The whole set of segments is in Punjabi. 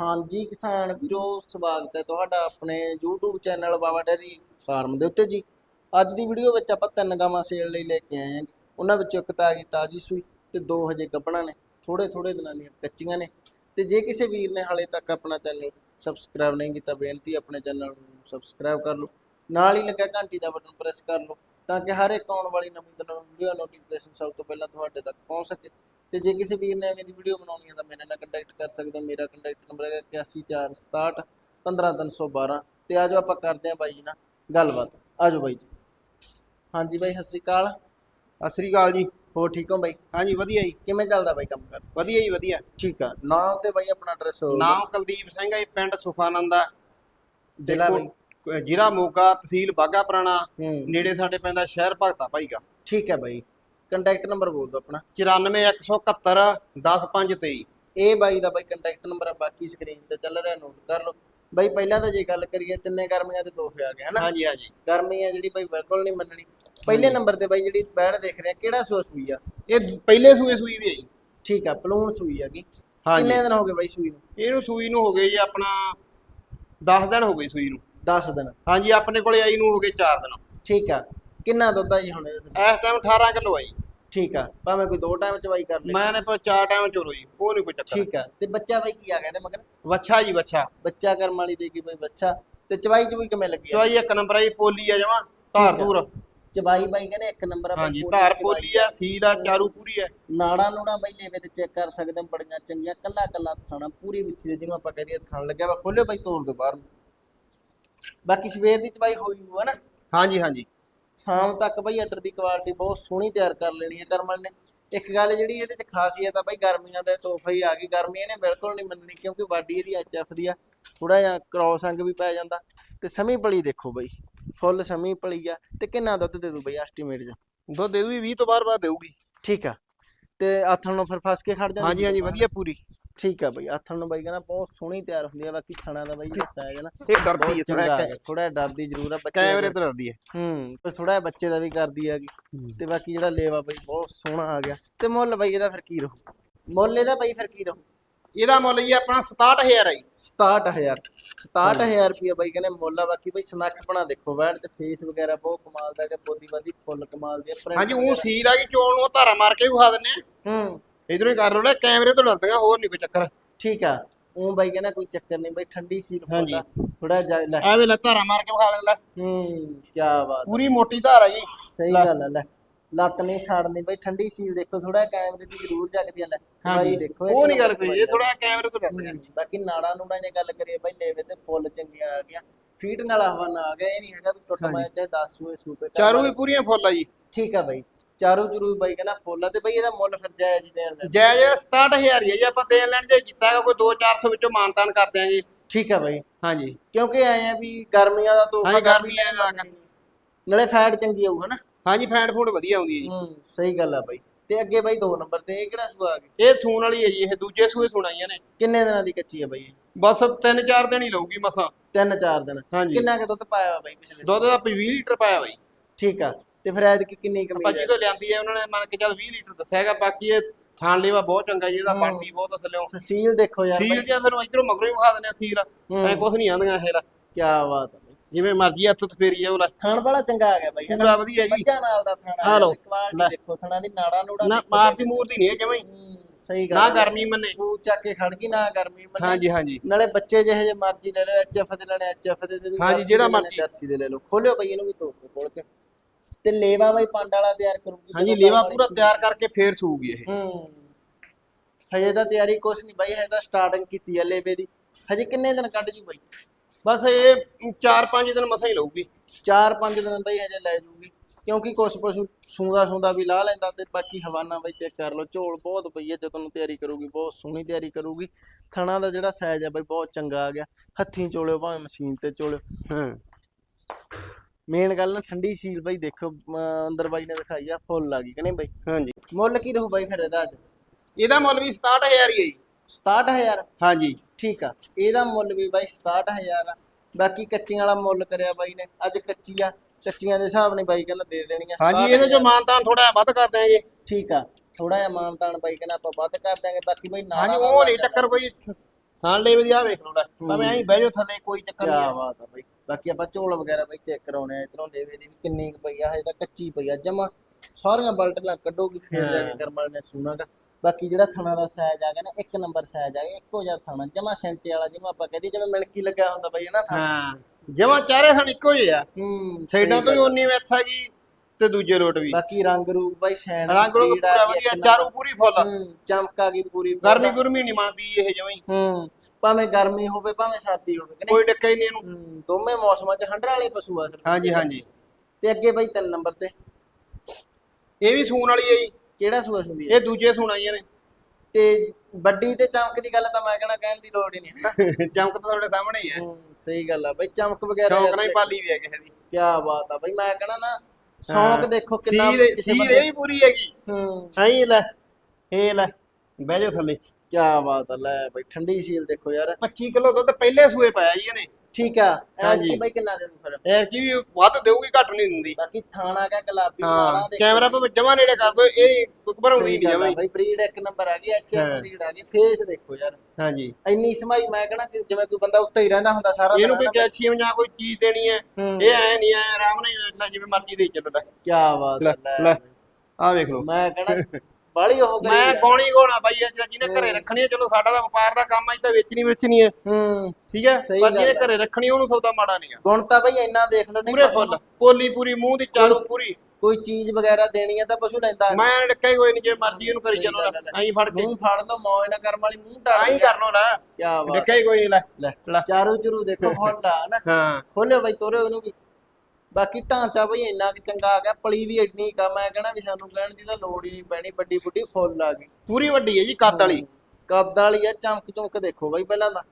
ਹਾਂਜੀ, ਕਿਸਾਨ ਵੀਰੋ, ਸਵਾਗਤ ਹੈ ਤੁਹਾਡਾ ਆਪਣੇ YouTube channel Baba dairy farm ਦੇ ਉੱਤੇ ਜੀ। ਅੱਜ ਦੀ ਵੀਡੀਓ ਵਿੱਚ ਆਪਾਂ ਤਿੰਨ ਗਾਵਾਂ ਸੇਲ ਲਈ ਲੈ ਕੇ ਆਏ ਹਾਂ ਉਹਨਾਂ ਵਿੱਚੋਂ ਇੱਕ ਤਾਜੀ ਤਾਜੀ ਸੂਈ ਤੇ ਦੋ ਹਜੇ ਗੱਭਣਾ ਨੇ ਥੋੜੇ ਥੋੜੇ ਦਿਨਾਂ ਦੀਆਂ ਕੱਚੀਆਂ ਨੇ। ਤੇ ਜੇ ਕਿਸੇ ਵੀਰ ਨੇ ਹਾਲੇ ਤੱਕ ਆਪਣਾ ਚੈਨਲ ਸਬਸਕ੍ਰਾਈਬ ਨਹੀਂ ਕੀਤਾ, ਬੇਨਤੀ ਆਪਣੇ ਚੈਨਲ ਨੂੰ ਸਬਸਕ੍ਰਾਈਬ ਕਰ ਲਓ। ਨਾਲ ਹੀ ਲੱਗਾ ਘੰਟੀ ਦਾ ਬਟਨ ਪ੍ਰੈਸ ਕਰ ਲਓ, ਤਾਂ ਕਿ ਹਰ ਇੱਕ ਆਉਣ ਵਾਲੀ ਨਵੀਂ ਤੋਂ ਨਵੀਂ ਵੀਡੀਓ ਨੋਟੀਫਿਕੇਸ਼ਨ ਸਭ ਤੋਂ ਪਹਿਲਾਂ ਤੁਹਾਡੇ ਤੱਕ ਪਹੁੰਚ ਸਕੇ। ਤੇ ਜੇ ਕਿਸੇ ਵੀਰ ਨੇ ਐਵੇਂ ਦੀ ਵੀਡੀਓ ਬਣਾਉਣੀ ਹੈ ਤਾਂ ਮੇਰੇ ਨਾਲ ਕੰਟੈਕਟ ਕਰ ਸਕਦੇ ਹੋ। ਮੇਰਾ ਕੰਟੈਕਟ ਨੰਬਰ ਹੈ 8146 15312 ਤੇ ਆਜੋ ਆਪਾਂ ਕਰਦੇ ਹਾਂ ਬਾਈ ਜੀ ਨਾਲ ਗੱਲਬਾਤ। ਆਜੋ ਬਾਈ ਜੀ। ਹਾਂਜੀ ਬਾਈ ਸਤਿ ਸ੍ਰੀ ਅਕਾਲ। ਸਤਿ ਸ੍ਰੀ ਅਕਾਲ ਜੀ। ਹੋਰ ਠੀਕ ਹੋ ਬਾਈ? ਹਾਂਜੀ ਵਧੀਆ ਜੀ। ਕਿਵੇਂ ਚੱਲਦਾ ਬਾਈ ਕੰਮ ਕਰ? ਵਧੀਆ ਜੀ ਵਧੀਆ। ਠੀਕ ਆ। ਨਾਮ ਤੇ ਬਾਈ ਆਪਣਾ ਐਡਰੈਸ ਨਾਮ ਕੁਲਦੀਪ ਸਿੰਘ ਹੈ ਪਿੰਡ ਸੁਖਾਨੰਦ ਆ। ਜ਼ਿਲ੍ਹਾ ਅਹ ਜ਼ਿਲ੍ਹਾ ਮੋਗਾ ਤਹਿਸੀਲ ਬਾਗਾ ਪੁਰਾਣਾ। ਹੂੰ। ਨੇੜੇ ਸਾਡੇ ਪੈਂਦਾ ਸ਼ਹਿਰ ਭਗਤਾ ਭਾਈਗਾ ਠੀਕ ਹੈ ਬਾਈ। ਕੰਟੈਕਟ ਨੰਬਰ ਬੋਲ ਦਿਓ ਆਪਣਾ। 94171 10523 ਇਹ ਬਾਈ ਦਾ ਬਾਈ ਕੰਟੈਕਟ ਨੰਬਰ ਆ ਬਾਕੀ ਸਕਰੀਨ ਤੇ ਚੱਲ ਰਿਹਾ ਨੋਟ ਕਰ ਲਓ। ਬਾਈ ਪਹਿਲਾਂ ਤਾਂ ਜੇ ਗੱਲ ਕਰੀਏ ਤਿੰਨੇ ਗਰਮੀਆਂ ਦੇ ਤੋਹਫੇ ਆ ਗਏ ਹਨਾ? ਹਾਂਜੀ ਹਾਂਜੀ। ਗਰਮੀ ਆ ਜਿਹੜੀ ਬਾਈ ਬਿਲਕੁਲ ਨਹੀਂ ਮੰਨਣੀ। ਪਹਿਲੇ ਨੰਬਰ ਤੇ ਬਾਈ ਜਿਹੜੀ ਬੈੜ ਦੇਖ ਰਹੇ ਆ ਕਿਹੜਾ ਸੂਆ ਸੂਈ ਆ? ਇਹ ਪਹਿਲੇ ਸੂਏ ਸੂਈ ਵੀ ਜੀ। ਠੀਕ ਆ ਪਲੂਣ ਸੂਈ ਹੈਗੀ ਹਾਂਜੀ। ਕਿੰਨੇ ਦਿਨ ਹੋ ਗਏ ਬਾਈ ਸੂਈ ਨੂੰ? ਇਹਨੂੰ ਸੂਈ ਨੂੰ ਹੋ ਗਏ ਜੀ ਆਪਣਾ 10 ਦਿਨ ਹੋ ਗਏ ਸੂਈ ਨੂੰ। 10 ਦਿਨ। ਹਾਂਜੀ ਆਪਣੇ ਕੋਲੇ ਆਈ ਨੂੰ ਹੋ ਗਏ 4 ਦਿਨ। ਠੀਕ ਆ। ਕਿੰਨਾ ਦੁੱਧ ਆ ਜੀ ਹੁਣ ਇਹਦੇ ਤੇ? ਇਸ ਟਾਈਮ 18 ਕਿਲੋ ਆ ਜੀ। ਠੀਕ ਆ ਭਾਵੇਂ ਕੋਈ ਦੋ ਟਾਈਮ ਚਵਾਈ ਕਰ ਲੇ। ਮੈਂ ਨੇ ਪਰ 4 ਟਾਈਮ ਚੋਰੋ ਜੀ ਉਹ ਨਹੀਂ ਕੋਈ ਚੱਕਰ ਠੀਕ ਆ ਤੇ ਬੱਚਾ ਬਾਈ ਕੀ ਆ ਗਿਆ ਤੇ ਮਗਰ? ਵੱਛਾ ਜੀ ਵੱਛਾ। ਬੱਚਾ ਕਰਮ ਵਾਲੀ ਦੇਗੀ ਬਾਈ ਬੱਚਾ ਤੇ ਚਵਾਈ ਚ ਵੀ ਕਿਵੇਂ ਲੱਗੀ ਆ? ਚੋਈ ਇੱਕ ਨੰਬਰ ਆ ਜੀ ਪੋਲੀ ਆ ਜਮਾ ਧਾਰ ਠੀਕ ਆ। ਧੂਰ ਚਵਾਈ ਬਾਈ ਕਹਿੰਦੇ ਇੱਕ ਨੰਬਰ ਆ ਬਾਈ, ਹਾਂਜੀ ਧਾਰ ਚਵਾਈ ਪੋਲੀ ਆ ਸੀਲ ਆ ਚਾਰੂ ਪੂਰੀ ਆ। ਨਾੜਾ ਨੂੜਾ ਬਾਈ ਲੇਵੇ ਤੇ ਚੈੱਕ ਕਰ ਸਕਦੇ ਹੋ ਬੜੀਆਂ ਚੰਗੀਆਂ ਕੱਲਾ ਕੱਲਾ ਥਾਣਾ ਪੂਰੀ ਵਿੱਥੀ ਦੇ ਜਿਹਨੂੰ ਆਪਾਂ ਕਹਦੇ ਖਾਣ ਲੱਗਿਆ ਵਾ ਖੋਲਿਓ ਬਾਈ ਤੋੜ ਦੋ ਬਾਹਰ ਨੂੰ। ਬਾਕੀ ਸਵੇਰ ਦੀ ਚਵਾਈ ਹੋਈ ਹੋਊ ਹਨਾ? ਹਾਂਜੀ ਹਾਂਜੀ। ਸ਼ਾਮ ਤੱਕ ਬਾਈ ਆਰਡਰ ਦੀ ਕੁਆਲਿਟੀ ਬਹੁਤ ਸੋਹਣੀ ਤਿਆਰ ਕਰ ਲੈਣੀ ਹੈ ਕਰਮਨ ਨੇ। ਇੱਕ ਗੱਲ ਜਿਹੜੀ ਇਹਦੇ ਚ ਖਾਸੀਅਤ ਆ ਬਾਈ ਗਰਮੀਆਂ ਦਾ ਤੋਹਫਾ ਹੀ ਆ ਗਈ ਗਰਮੀ ਇਹਨੇ ਬਿਲਕੁਲ ਨਹੀਂ ਮੰਨਣੀ ਕਿਉਂਕਿ ਬਾਡੀ ਇਹਦੀ ਐਚਐਫ ਦੀ ਆ। ਥੋੜਾ ਜਿਹਾ ਕ੍ਰੋਸ ਅੰਗ ਵੀ ਪੈ ਜਾਂਦਾ। ਤੇ ਸਮੀ ਪਲੀ ਦੇਖੋ ਬਾਈ ਫੁੱਲ ਸਮੀ ਪਲੀ ਆ। ਤੇ ਕਿੰਨਾ ਦੁੱਧ ਦੇ ਦੂ ਬਾਈ ਐਸਟੀਮੇਟ ਚ? ਦੁੱਧ ਦੇ ਦੂਗੀ 20 ਤੋਂ ਬਾਅਦ ਬਾਅਦ ਦੇਊਗੀ। ਠੀਕ ਆ। ਤੇ ਆਥਣ ਨੂੰ ਫਿਰ ਫਸ ਕੇ ਖੜ ਜਾਂਦੀ ਹਾਂਜੀ ਹਾਂਜੀ ਵਧੀਆ ਪੂਰੀ। ਠੀਕ ਆ ਬਾਈ ਆਥਣ ਨੂੰ ਬਾਈ ਕਹਿੰਦਾ ਬਹੁਤ ਸੋਹਣੀ ਤਿਆਰ ਹੁੰਦੀ ਆ ਬਾਕੀ ਖਾਣਾ ਦਾ ਬਾਈ ਹਿੱਸਾ ਹੈ ਨਾ। ਇਹ ਡਰਦੀ ਹੈ ਥੋੜਾ ਥੋੜਾ ਡਰਦੀ ਜ਼ਰੂਰ ਆ ਬੱਚੇ ਕੈਮਰੇ ਤੇ ਡਰਦੀ ਹੈ ਹੂੰ ਪਰ ਥੋੜਾ ਬੱਚੇ ਦਾ ਵੀ ਕਰਦੀ ਹੈਗੀ ਤੇ ਬਾਕੀ ਜਿਹੜਾ ਲੇਵਾ ਬਾਈ ਬਹੁਤ ਸੋਹਣਾ ਆ ਗਿਆ। ਤੇ ਮੁੱਲ ਬਾਈ ਇਹਦਾ ਫਿਰ ਕੀ ਰਹੂ? ਮੁੱਲ ਇਹਦਾ ਬਾਈ ਫਿਰ ਕੀ ਰਹੂ? ਇਹਦਾ ਮੁੱਲ ਜੀ ਆਪਣਾ 67000 ਹੈ ਜੀ। 67000 67000 ਰੁਪਏ ਬਾਈ ਕਹਿੰਦੇ ਮੁੱਲ ਆ ਬਾਕੀ ਬਾਈ ਸਨੱਖਪਣਾ ਦੇਖੋ ਵੈੜ ਤੇ ਫੇਸ ਵਗੈਰਾ ਬਹੁਤ ਕਮਾਲ ਦਾ ਹੈ ਬੋਦੀ ਬਾਦੀ ਫੁੱਲ ਕਮਾਲ ਦੀ ਹੈ ਹਾਂਜੀ ਉਹ ਸੀਲ ਆ ਗਈ ਚੋਣ ਨੂੰ ਧਾਰਾ ਮਾਰ ਕੇ ਵੀ ਵਿਖਾ ਦਿੰਨੇ ਹੂੰ। ਇਧਰੋਂ ਹੀ ਕਰ ਲਓ ਨਾ ਕੈਮਰੇ ਤੋਂ ਡਰਦੀਆਂ ਹੋਰ ਨਹੀਂ ਕੋਈ ਚੱਕਰ। ਠੀਕ ਆ। ਉਹ ਬਾਈ ਕਹਿੰਦਾ ਕੋਈ ਚੱਕਰ ਨਹੀਂ ਬਾਈ ਠੰਡੀ ਸੀਲ ਹਾਂਜੀ। ਫੁੱਲ ਥੋੜਾ ਜਿਹਾ ਲੈ। ਐਵੇਂ ਲੈ ਧਾਰਾ ਮਾਰ ਕੇ ਵਿਖਾ ਦੇਣ ਲੈ। ਹੂੰ ਕੀ ਬਾਤ। ਪੂਰੀ ਮੋਟੀ ਧਾਰ ਆ ਜੀ। ਸਹੀ ਲੈ। ਗੱਲ ਹੈ ਲੈ। ਲੱਤ ਨਹੀਂ ਛਾੜਨੀ ਬਈ ਠੰਡੀ ਸੀਲ ਦੇਖੋ ਥੋੜਾ ਕੈਮਰੇ ਦੀ ਜ਼ਰੂਰ ਜਗਦੀ ਆ ਲੈ। ਬਾਈ ਦੇਖੋ ਉਹ ਨਹੀਂ ਗੱਲ ਕੋਈ ਇਹ ਥੋੜਾ ਕੈਮਰੇ ਤੋਂ ਡਰਦੀਆਂ ਹਮ, ਬਾਕੀ ਨਾੜਾ ਨੂੜਾ ਦੀ ਗੱਲ ਕਰੀਏ ਬਾਈ ਲੇਵੇ ਤੇ ਫੁੱਲ ਚੰਗੀਆਂ ਆ ਗਈਆਂ। ਫੀਟ ਵਾਲਾ ਹਵਾਨਾ ਆ ਗਿਆ ਇਹ ਨਹੀਂ ਹੈਗਾ ਵੀ ਟੁੱਟ ਹਾਂਜੀ। ਮਾਇਆ ਚਾਹੇ 10 ਸੂਏ ਸੂਪੇ ਚਾਰੂ ਵੀ। ਪੂਰੀਆਂ ਫੁੱਲ ਆ ਜੀ। ਠੀਕ ਆ ਬਾਈ। ਚਾਰੂ ਚਰੂ ਬਾਈ ਕਹਿੰਦਾ ਫੁੱਲ ਆ ਤੇ ਬਾਈ ਇਹਦਾ ਮੁੱਲ ਫਿਰ ਜਾਇਜ਼ ਹੀ ਦੇਣ ਲੈਣ। ਜੈ ਜੈ 67000 ਹੀ ਹੈ ਜੀ ਆਪਾਂ ਦੇਣ ਲੈਣ ਜੇ ਜਿੱਤਾਗਾ ਕੋਈ 2-400 ਵਿੱਚੋਂ ਮਾਨਤਾਨ ਕਰ ਦਿਆਂਗੇ। ਠੀਕ ਆ ਬਾਈ। ਹਾਂਜੀ। ਕਿਉਂਕਿ ਆਏ ਆ ਵੀ ਗਰਮੀਆਂ ਦਾ ਤੋਹਫਾ ਹਾਂਜੀ, ਗਰਮੀਆਂ ਦਾ ਨਾਲੇ ਫੈਟ ਚੰਗੀ ਆਊ ਹਨਾ? ਹਾਂਜੀ ਫੈਂਡ ਫੂਡ ਵਧੀਆ ਆਉਂਦੀ ਹੈ ਜੀ। ਹੂੰ ਸਹੀ ਗੱਲ ਆ ਬਾਈ। ਤੇ ਅੱਗੇ ਬਾਈ ਦੋ ਨੰਬਰ ਤੇ ਇਹ ਕਿਹੜਾ ਸੂਆ ਆ ਗਿਆ? ਇਹ ਸੂਣ ਵਾਲੀ ਹੈ ਜੀ ਇਹ ਦੂਜੇ ਸੂਏ ਸੁਣਾਈਆਂ ਨੇ। ਕਿੰਨੇ ਦਿਨਾਂ ਦੀ ਕੱਚੀ ਆ ਬਾਈ? ਬਸ 3-4 ਦਿਨ ਹੀ ਲਊਗੀ ਮਸਾਂ। ਤਿੰਨ ਚਾਰ ਦਿਨ। ਹਾਂਜੀ। ਕਿੰਨਾ ਕੁ ਦੁੱਧ ਪਾਇਆ ਬਾਈ ਪਿਛਲੇ ਦੁੱਧ ਦਾ 20 ਲੀਟਰ ਪਾਇਆ ਬਾਈ। ਠੀਕ ਆ। ਤੇ ਫਿਰ ਐਤਕੀ ਕਿੰਨੀ ਆਪਾਂ ਕਮੀ ਜਦੋਂ ਲਿਆਂਦੀ ਹੈ ਉਹਨਾਂ ਨੇ ਮੰਨ ਕੇ ਚੱਲ 20 ਲੀਟਰ ਦੱਸਿਆ ਹੈਗਾ ਬਾਕੀ ਇਹ ਥਾਣ ਲੇਵਾ ਬਹੁਤ ਚੰਗਾ ਜੀ ਇਹਦਾ। ਪਾਣੀ ਬਹੁਤ ਥੱਲਿਓ। ਸੀਲ ਦੇਖੋ ਯਾਰ ਸੀਲ ਜਿਹਾ ਤੁਹਾਨੂੰ ਇਧਰੋਂ ਮਗਰੋਂ ਹੀ ਵਿਖਾ ਦਿੰਦੇ ਆ ਸੀਲ। ਐ ਕੁਛ ਨਹੀਂ ਆਂਦੀਆਂ ਇਹ ਕੀ ਬਾਤ ਹੈ ਜਿਵੇਂ ਮਰਜ਼ੀ ਹੱਥ ਤੇ ਫੇਰੀ ਜਾਓ ਲੈ। ਥਣ ਵਾਲਾ ਚੰਗਾ ਆ ਗਿਆ ਬਾਈ ਪੂਰਾ ਵਧੀਆ ਜੀ। ਮੱਝਾਂ ਨਾਲ ਦਾ ਥਣ ਆ ਲਓ, ਕੁਆਲਿਟੀ ਲੈ। ਦੇਖੋ ਥਣਾ ਦੀ ਨਾੜਾ ਨੂੜਾ ਨਾ ਮਾਰਦੀ ਮੂਰਦੀ ਨਹੀਂ ਹੀ। ਹੂੰ, ਸਹੀ ਗੱਲ ਨਾ। ਗਰਮੀ ਮੰਨੇ। ਤੂੰ ਚੱਕ ਕੇ ਖੜ ਗਈ ਨਾ ਗਰਮੀ ਮੰਨੇ। ਹਾਂਜੀ ਹਾਂਜੀ। ਨਾਲੇ ਬੱਚੇ ਜਿਹੇ ਜੇ ਮਰਜ਼ੀ ਲੈ ਲਓ ਐਚਐਫ ਦੇ ਲੈਣੇ ਐਚਐਫ ਦੇ ਦੇ ਹਾਂਜੀ, ਜਿਹੜਾ ਮਰਜ਼ੀ। ਜਰਸੀ ਦੇ ਲੈ ਲਓ। ਖੋਲਿਓ ਬਈ ਇਹਨੂੰ ਵੀ ਤੋੜ ਕੇ ਖੋਲ ਕੇ। ਤੇ ਲੇਵਾ ਬਾਈ ਪੰਡ ਵਾਲਾ ਤਿਆਰ ਕਰੂਗੀ ਹਾਂਜੀ ਲੇਵਾ ਪੂਰਾ ਤਿਆਰ ਕਰਕੇ ਫੇਰ ਸੂਗੀ ਇਹ। ਹੂੰ। ਹਜੇ ਤਾਂ ਤਿਆਰੀ ਕੁਛ ਨਹੀਂ ਬਾਈ ਹਜੇ ਤਾਂ ਸਟਾਰਟਿੰਗ ਕੀਤੀ ਆ ਲੇਵੇ ਦੀ। ਹਜੇ ਕਿੰਨੇ ਦਿਨ ਕੱਢ ਜੂ ਬਾਈ? ਬਸ ਇਹ 4-5 ਦਿਨ ਮਸਾਂ ਹੀ ਲਊਗੀ। 4-5 ਦਿਨ ਬਾਈ ਹਜੇ ਲੈ ਜੂਗੀ। ਕਿਉਂਕਿ ਕੁਛ ਪਸ਼ੂ ਸੂੰਦਾ ਸੂੰਦਾ ਵੀ ਲਾ ਲੈਂਦਾ ਤੇ ਬਾਕੀ ਹਵਾਨਾ ਬਾਈ ਚੈੱਕ ਕਰ ਲਓ। ਝੋਲ ਬਹੁਤ ਪਈ ਹੈ ਜਦੋਂ ਨੂੰ ਤਿਆਰੀ ਕਰੂਗੀ ਬਹੁਤ ਸੋਹਣੀ ਤਿਆਰੀ ਕਰੂਗੀ। ਥਣਾ ਦਾ ਜਿਹੜਾ ਸਾਈਜ਼ ਆ ਬਾਈ ਬਹੁਤ ਚੰਗਾ ਆ ਗਿਆ। ਹੱਥੀਂ ਚੋਲਿਓ ਭਾਵੇਂ ਮਸ਼ੀਨ ਤੇ ਚੋਲਿਓ। ਹਾਂ। ਮੇਨ ਗੱਲ ਨਾ ਠੰਡੀ ਸੀਲ ਬਾਈ ਦੇਖੋ ਅਮ ਅੰਦਰ ਬਾਈ ਨੇ ਦਿਖਾਈ ਆ ਫੁੱਲ ਆ ਗਈ ਕਿ ਨਹੀਂ ਬਾਈ? ਹਾਂਜੀ। ਮੁੱਲ ਕੀ ਰਹੂ ਬਾਈ ਫਿਰ ਇਹਦਾ ਅੱਜ? ਇਹਦਾ ਮੁੱਲ ਵੀ 67000 ਹੀ ਹੈ ਜੀ। 67000 ਹਾਂਜੀ। ਠੀਕ ਆ। ਇਹਦਾ ਮੁੱਲ ਵੀ ਬਾਈ 67000 ਆ। ਬਾਕੀ ਕੱਚੀਆਂ ਵਾਲਾ ਮੁੱਲ ਕਰਿਆ ਬਾਈ ਨੇ। ਅੱਜ ਕੱਚੀ ਆ। ਕੱਚੀਆਂ ਦੇ ਹਿਸਾਬ ਨਾਲ ਬਾਈ ਕਹਿੰਦਾ ਦੇ ਦੇਣੀਆਂ ਹਾਂਜੀ ਇਹਦੇ ਚੋਂ ਮਾਨਤਾਨ ਥੋੜਾ ਵੱਧ ਕਰ ਦਿਆਂਗੇ। ਠੀਕ ਆ। ਥੋੜਾ ਜਿਹਾ ਮਾਨਤਾਨ ਬਾਈ ਕਹਿੰਦਾ ਆਪਾਂ ਵੱਧ ਕਰ ਦਾਂਗੇ ਬਾਕੀ ਬਾਈ ਨਾਲ ਹਾਂਜੀ ਉਹ ਨਹੀਂ ਟੱਕਰ ਕੋਈ ਹਾਂ ਲੈ ਵਧੀਆ ਵੇਖ ਲੋ ਲੈ। ਭਾਵੇਂ ਐਂ ਬਹਿ ਜਾਓ ਥੱਲੇ ਕੋਈ ਚੱਕਰ ਨਹੀਂ ਬਾਤ ਆ ਬਈ। ਬਾਕੀ ਆਪਾਂ ਝੋਲ ਵਗੈਰਾ ਬਈ ਚੈੱਕ ਕਰਾਉਣੇ ਆ ਇਧਰੋਂ ਲੇਵੇ ਦੀ ਵੀ ਕਿੰਨੀ ਕੁ ਪਈ ਆ ਹਜੇ ਤਾਂ ਕੱਚੀ ਪਈ ਆ ਜਮਾ ਸਾਰੀਆਂ ਬਲਟਲਾਂ ਕੱਢੋਗੀ ਫੇਰ ਹਾਂ। ਜਾ ਕੇ ਕਰਮਲ ਨੇ ਸੁਣਾਗਾ ਬਾਕੀ ਜਿਹੜਾ ਥਣਾ ਦਾ ਸਾਈਜ਼ ਆ ਗਿਆ ਨਾ ਇੱਕ ਨੰਬਰ ਸਾਈਜ਼ ਆ ਗਿਆ ਇੱਕੋ ਜਿਹਾ ਥਣਾ ਜਮਾ ਸੈਂਚੇ ਵਾਲਾ ਜਿਹਨੂੰ ਆਪਾਂ ਕਹਦੇ ਜਿਵੇਂ ਮਿਣਕੀ ਲੱਗਾ ਹੁੰਦਾ ਬਈ ਨਾ ਹਾਂ ਜਮਾ ਚਾਰੇ ਥਣ ਇੱਕੋ ਜਿਹੇ ਆ। ਹੂੰ ਸਾਈਡਾਂ ਤੋਂ ਵੀ। ਉਨੀ ਮੈਥ ਹੈਗੀ ਤੇ ਦੂਜੇ ਰੋਟ ਵੀ। ਬਾਕੀ ਰੰਗ ਰੂਪ ਬਾਈ ਸ਼ੈਨ ਰੰਗ ਰੁੰਗ ਪੂਰਾ ਵਧੀਆ ਚਾਰੂ ਪੂਰੀ ਫੁੱਲ ਹੂੰ ਚਮਕ ਆ ਗਈ ਪੂਰੀ ਗਰਮੀ ਗੁਰਮੀ ਨਹੀਂ ਮੰਨਦੀ ਇਹ ਜਮਾਂ ਹੀ ਹੂੰ ਭਾਵੇਂ ਗਰਮੀ ਹੋਵੇ ਭਾਵੇਂ ਸਰਦੀ ਹੋਵੇ ਕਿ ਕੋਈ ਨਹੀਂ ਡੱਕਾ ਹੀ ਨਹੀਂ ਇਹਨੂੰ। ਹੂੰ, ਦੋਵੇਂ ਮੌਸਮਾਂ 'ਚ ਹੰਡਰ ਵਾਲੇ ਪਸ਼ੂ ਆ ਸਿਰਫ। ਹਾਂਜੀ ਹਾਂਜੀ। ਤੇ ਅੱਗੇ ਬਾਈ ਤਿੰਨ ਨੰਬਰ ਤੇ। ਇਹ ਵੀ ਸੂਣ ਵਾਲੀ ਹੈ ਜੀ। ਕਿਹੜਾ ਸੂਆ ਹੁੰਦੀ ਹੈ? ਇਹ ਦੂਜੇ ਸੂਣਾਈਆਂ ਨੇ। ਤੇ ਵੱਡੀ ਤੇ ਚਮਕ ਦੀ ਗੱਲ ਤਾਂ ਮੈਂ ਕਹਿਣਾ ਕਹਿਣ ਦੀ ਲੋੜ ਹੀ ਨਹੀਂ ਹਨਾ? ਚਮਕ ਤਾਂ ਤੁਹਾਡੇ ਸਾਹਮਣੇ ਹੀ ਹੈ। ਹੂੰ, ਸਹੀ ਗੱਲ ਆ ਬਈ ਚਮਕ ਵਗੈਰਾ ਸ਼ੌਂਕ ਨਾਲ ਹੀ ਪਾਲੀ ਵੀ ਹੈ ਕਿਸੇ ਦੀ। ਕੀ ਬਾਤ ਆ ਬਈ ਮੈਂ ਕਹਿਣਾ ਨਾ ਸ਼ੌਂਕ ਦੇਖੋ ਕਿੰਨਾ ਸੀਲ ਕਿਸੇ ਬੰਦੇ ਵੀ ਪੂਰੀ ਹੈਗੀ। ਹੂੰ। ਐਂ ਲੈ ਇਹ ਲੈ ਬਹਿ ਜਾ ਥੱਲੇ। ਕੀ ਬਾਤ ਆ ਲੈ ਬਈ ਠੰਡੀ ਸੀਲ ਦੇਖੋ ਯਾਰ। 25 ਕਿਲੋ ਦੁੱਧ ਪਹਿਲੇ ਸੂਏ ਪਾਇਆ ਜੀ ਇਹਨੇ। ਠੀਕ ਆ ਹਾਂਜੀ। ਐਤਕੀ ਬਈ ਕਿੰਨਾ ਦੇ ਦੂ ਫਿਰ? ਇਹ ਕੀ ਵੀ ਵੱਧ ਦੇਊਗੀ ਘੱਟ ਨਹੀਂ ਦਿੰਦੀ। ਬਾਕੀ ਥਾਣਾ ਕਾ ਗੁਲਾਬੀ ਹਾਂ ਕੈਮਰਾ ਪੇ ਜਮਾ ਨੇੜੇ ਕਰ ਦੋ ਇਹ ਘਬਰਾਉਣੀ ਸਹੀ ਨਹੀਂ ਜਮਾਈ। ਬਈ ਬਰੀਡ ਇੱਕ ਨੰਬਰ ਆ ਗਈ ਐਚ ਹਾਂ। ਬਰੀਡ ਆ ਗਈ ਫੇਸ ਦੇਖੋ ਯਾਰ। ਹਾਂਜੀ। ਇੰਨੀ ਸਮਾਈ ਮੈਂ ਕਹਣਾ ਕਿ ਜਿਵੇਂ ਕੋਈ ਬੰਦਾ ਉੱਤੇ ਹੀ ਰਹਿੰਦਾ ਹੁੰਦਾ ਸਾਰਾ ਇਹਨੂੰ ਕੋਈ ਕੈਲਸ਼ੀਅਮ ਜਾਂ ਕੋਈ ਚੀਜ਼ ਦੇਣੀ ਹੈ ਹੂੰ। ਇਹ ਐ ਨਹੀਂ ਐ ਆਰਾਮ ਨਾਲ ਲੈ ਜਿਵੇਂ ਮਰਜ਼ੀ ਦੇ ਚੱਲੋ ਲੈ। ਕੀ ਬਾਤ ਲੈ, ਆ, ਲੈ। ਵੇਖ ਲਓ। ਮੈਂ ਕਹਣਾ ਬਾਲੀ ਉਹ ਕਰੀ ਮੈਂ। ਗੋਣੀ ਗੋਣਾ ਬਾਈ ਇਹ ਜਿਹਨੇ ਘਰੇ ਰੱਖਣੀ ਹੈ ਚਲੋ ਸਾਡਾ ਤਾਂ ਵਪਾਰ ਦਾ ਕੰਮ ਆ ਤਾਂ ਵੇਚਣੀ ਵੇਚਣੀ ਹੈ ਹੂੰ। ਠੀਕ ਹੈ ਪਰ ਜਿਹਨੇ ਆ। ਘਰੇ ਰੱਖਣੀ ਉਹਨੂੰ ਸੌਦਾ ਮਾੜਾ ਨਹੀਂ ਆ। ਗੁਣ ਤਾਂ ਬਈ ਇੰਨਾ ਦੇਖ ਲਓ ਨਹੀਂ ਪੂਰੇ ਫੁੱਲ। ਨੂੰ ਪੋਲੀ ਪੂਰੀ ਮੂੰਹ ਦੀ ਚਾਰੂ ਪੂਰੀ। ਕੋਈ ਚੀਜ਼ ਵਗੈਰਾ ਦੇਣੀ ਹੈ ਤਾਂ ਪਸ਼ੂ ਲੈਂਦਾ ਮੈਂ ਡੱਕਾ ਹੀ ਕੋਈ ਨਹੀਂ ਜੇ ਮਰਜ਼ੀ ਇਹਨੂੰ ਕਰੀ ਚਲੋ ਆ। ਐਂ ਫੜ ਕੇ। ਮੂੰਹ ਫੜ ਲਓ ਮੌਜ ਨਾ ਕਰਮ ਵਾਲੀ ਮੂੰਹ ਟਾੜ ਐਂ ਕਰ ਲੋ ਲੈ ਕੀ ਬਾਤ ਡੱਕਾ ਹੀ ਕੋਈ ਨਹੀਂ ਲੈ। ਚਾਰੂ ਚਰੂ ਦੇਖੋ ਫੋਟਾ ਨਾ। ਹਾਂ। ਖੋਲਿਓ ਬਈ ਤੋਰੇ ਉਹਨੂੰ ਵੀ। ਬਾਕੀ ਢਾਂਚਾ ਬਈ ਇੰਨਾ ਕੁ ਚੰਗਾ ਆ ਗਿਆ ਪਲੀ ਵੀ ਇੰਨੀ ਕਾ ਮੈਂ ਕਹਣਾ ਵੀ ਸਾਨੂੰ ਕਹਿਣ ਦੀ ਤਾਂ ਲੋੜ ਹੀ ਨਹੀਂ ਪੈਣੀ ਵੱਡੀ ਵੱਡੀ ਫੁੱਲ ਆ ਗਈ। ਪੂਰੀ ਵੱਡੀ ਹੈ ਜੀ ਕੱਦ ਵਾਲੀ। ਕੱਦ ਵਾਲੀ ਆ ਚਮਕ ਚਮਕ ਦੇਖੋ ਬਈ ਪਹਿਲਾਂ ਤਾਂ।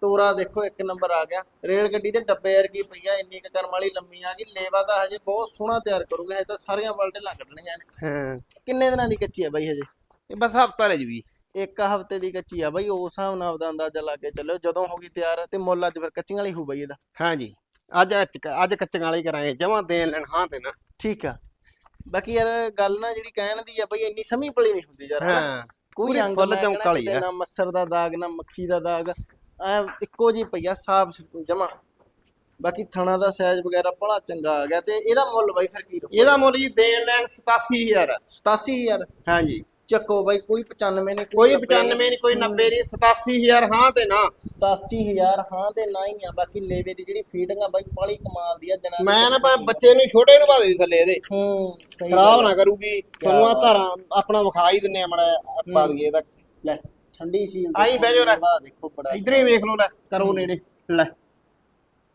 ਤੋਰਾ ਦੇਖੋ ਇੱਕ ਨੰਬਰ ਆ ਗਿਆ। ਰੇਲ ਗੱਡੀ ਤੇ ਡੱਬੇ ਵਰਗੀ ਪਈ ਆ ਇੰਨੀ ਕੁ ਕਰਮ ਵਾਲੀ ਲੰਮੀ ਆ ਗਈ। ਲੇਵਾ ਤਾਂ ਹਜੇ ਬਹੁਤ ਸੋਹਣਾ ਤਿਆਰ ਕਰੂਗਾ ਹਜੇ ਤਾਂ ਸਾਰੀਆਂ ਬਲਟੇ ਕੱਢਣੀਆਂ ਨੇ। ਹਾਂ। ਕਿੰਨੇ ਦਿਨਾਂ ਦੀ ਕੱਚੀ ਆ ਬਈ ਹਜੇ? ਇਹ ਬਸ ਹਫਤਾ ਲੈ ਜੀ ਇੱਕ ਹਫ਼ਤੇ ਦੀ ਕੱਚੀ ਆ ਬਈ ਉਸ ਹਿਸਾਬ ਨਾਲ ਆਪਦਾ ਅੰਦਾਜ਼ਾ ਲਾ ਕੇ ਚੱਲਿਓ ਜਦੋਂ ਹੋ ਗਈ ਤਿਆਰ ਤੇ ਮੁੱਲ ਅੱਜ ਫਿਰ ਕੱਚੀਆਂ ਵਾਲੀ ਹੋਊ ਬਈ ਇਹਦਾ। ਹਾਂਜੀ। ਅੱਜ ਅੱਜ- ਕੱਚੀਆਂ ਵਾਲੀ ਕਰਾਂਗੇ ਜਮਾ ਦੇਣ ਲੈਣ ਹਾਂ ਤੇ ਨਾ। ਠੀਕ ਆ। ਬਾਕੀ ਯਾਰ ਗੱਲ ਨਾ ਜਿਹੜੀ ਕਹਿਣ ਦੀ ਆ ਬਈ ਇੰਨੀ ਸਮੀ ਪਲੀ ਨਹੀਂ ਹੁੰਦੀ ਯਾਰ? ਹਾਂ। ਕੋਈ ਅੰਗ ਫੁੱਲ ਮੈਂ ਚਮਕ ਕਹਿਣਾ ਵਾਲੀ ਕਿਤੇ ਆ। ਨਾ ਮੱਸਰ ਦਾ ਦਾਗ ਨਾ ਮੱਖੀ ਦਾ ਦਾਗ ਐ ਇੱਕੋ ਜੀ ਪਈਆ ਸਾਫ਼ ਜਮਾ। ਬਾਕੀ ਥਣਾ ਦਾ ਸਾਈਜ਼ ਵਗੈਰਾ ਬੜਾ ਚੰਗਾ ਆ ਗਿਆ ਤੇ ਇਹਦਾ ਮੁੱਲ ਬਾਈ ਫਿਰ ਕੀ ਇਹਦਾ ਮੁੱਲ ਜੀ ਦੇਣ ਲੈਣ 87000 87000 ਹਾਂਜੀ। ਚੱਕੋ ਬਾਈ ਕੋਈ 95 ਨਹੀਂ ਕੋਈ 95 ਨਹੀਂ। ਕੋਈ 90 ਨਹੀਂ 87000 ਹਾਂ ਤੇ ਨਾ। 87000 ਹਾਂ ਤੇ ਨਾ ਹੀ ਆ ਬਾਕੀ ਲੇਵੇ ਦੀ ਜਿਹੜੀ ਫੀਡਿੰਗ ਆ ਬਾਈ ਬੜੀ ਕਮਾਲ ਦੀ ਆ ਜਣਾ ਮੈਂ ਨਾ ਭਾਵੇਂ ਬੱਚੇ ਨੂੰ ਛੋਟੇ ਨੂੰ ਦੇ ਥੱਲੇ ਇਹਦੇ। ਹੂੰ ਸਹੀ ਖਰਾਬ ਨਾ। ਕਰੂਗੀ। ਤੁਹਾਨੂੰ ਆ। ਧਾਰਾਂ ਆਪਣਾ ਵਿਖਾ ਹੀ ਦਿੰਨੇ ਆ ਮੜਾ ਪਾ ਦਈਏ ਇਹਦਾ ਲੈ ਠੰਡੀ ਸੀਲ ਆਈ ਬਹਿ ਜਾਓ ਲੈ। ਦੇਖੋ ਬੜਾ ਇਧਰ ਹੀ ਵੇਖ ਲਓ ਲੈ ਕਰੋ ਨੇੜੇ। ਲੈ।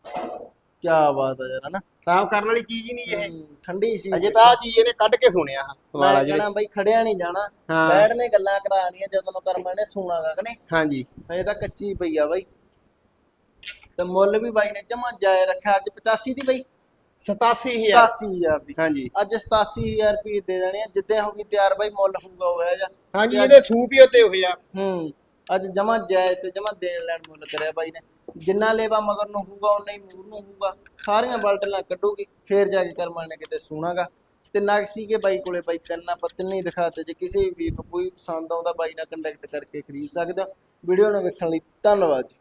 ਕੀ ਬਾਤ ਆ ਯਾਰ ਹਨਾ? ਖਰਾਬ ਕਰਨ ਵਾਲੀ ਚੀਜ਼ ਹੀ ਨਹੀਂ ਇਹ। ਠੰਡੀ ਸੀ। ਅਜੇ ਤਾਂ ਆ ਚੀਜ਼ ਇਹਨੇ ਕੱਢ ਕੇ ਸੁਣਿਆ ਵਾਲਾ ਜਿਹੜੇ ਕਹਿਣਾ ਬਾਈ ਖੜਿਆ ਨਹੀਂ ਜਾਣਾ। ਬੈਠ ਨੇ ਗੱਲਾਂ ਕਰਾਣੀਆਂ ਜਦੋਂ ਨੂੰ ਕਰਮਾਂ ਨੇ ਸੂਣਾ ਗਾ ਕਿ ਨਹੀਂ? ਹਾਂਜੀ। ਹਜੇ ਤਾਂ ਕੱਚੀ ਪਈ ਆ ਬਾਈ। ਤੇ ਮੁੱਲ ਵੀ ਬਾਈ ਨੇ ਜਮਾ ਜਾਇ ਰੱਖਿਆ। ਅੱਜ 85 ਦੀ ਬਾਈ। 87000 87000 ਦੀ। ਹਾਂਜੀ। ਅੱਜ 87000 ਰੁਪਏ ਦੇ ਦੇਣੇ ਆ। ਜਿੱਦੇ ਹੋ ਗਈ ਤਿਆਰ ਬਾਈ ਮੁੱਲ ਹੋਊਗਾ ਹੋਇਆ ਜਾ ਹਾਂਜੀ ਇਹਦੇ ਸੂਪ ਹੀ ਉੱਤੇ ਹੋਏ ਆ। ਹੂੰ। ਅੱਜ ਜਮਾ ਜਾਇ ਤੇ ਜਮਾ ਦੇਣ ਲੈਣ ਮੁੱਲ ਕਰਿਆ ਬਾਈ ਨੇ। ਜਿੰਨਾ ਲੇਵਾ ਮਗਰ ਨੂੰ ਹੋਊਗਾ ਉਨਾ ਹੀ ਮੂਰ ਨੂੰ ਹੋਊਗਾ। ਸਾਰੀਆਂ ਬਲਟਲਾਂ ਕੱਢੂਗੀ, ਫੇਰ ਜਾ ਕੇ ਕਰਮਾ ਨੇ ਕਿਤੇ ਸੂਣਾਗਾ। ਤੇ ਨਕਸੀ ਕੇ ਬਾਈ ਕੋਲੇ ਬਾਈ ਤਿੰਨ ਆਪਾਂ ਤਿੰਨ ਦਿਖਾਤੇ ਜੇ ਕਿਸੇ ਵੀ ਵੀਰ ਨੂੰ ਕੋਈ ਪਸੰਦ ਆਉਂਦਾ, ਬਾਈ ਨਾਲ ਕੰਟੈਕਟ ਕਰਕੇ ਖਰੀਦ ਸਕਦਾ ਵੀਡੀਓ ਨੂੰ ਵੇਖਣ ਲਈ ਧੰਨਵਾਦ ਜੀ।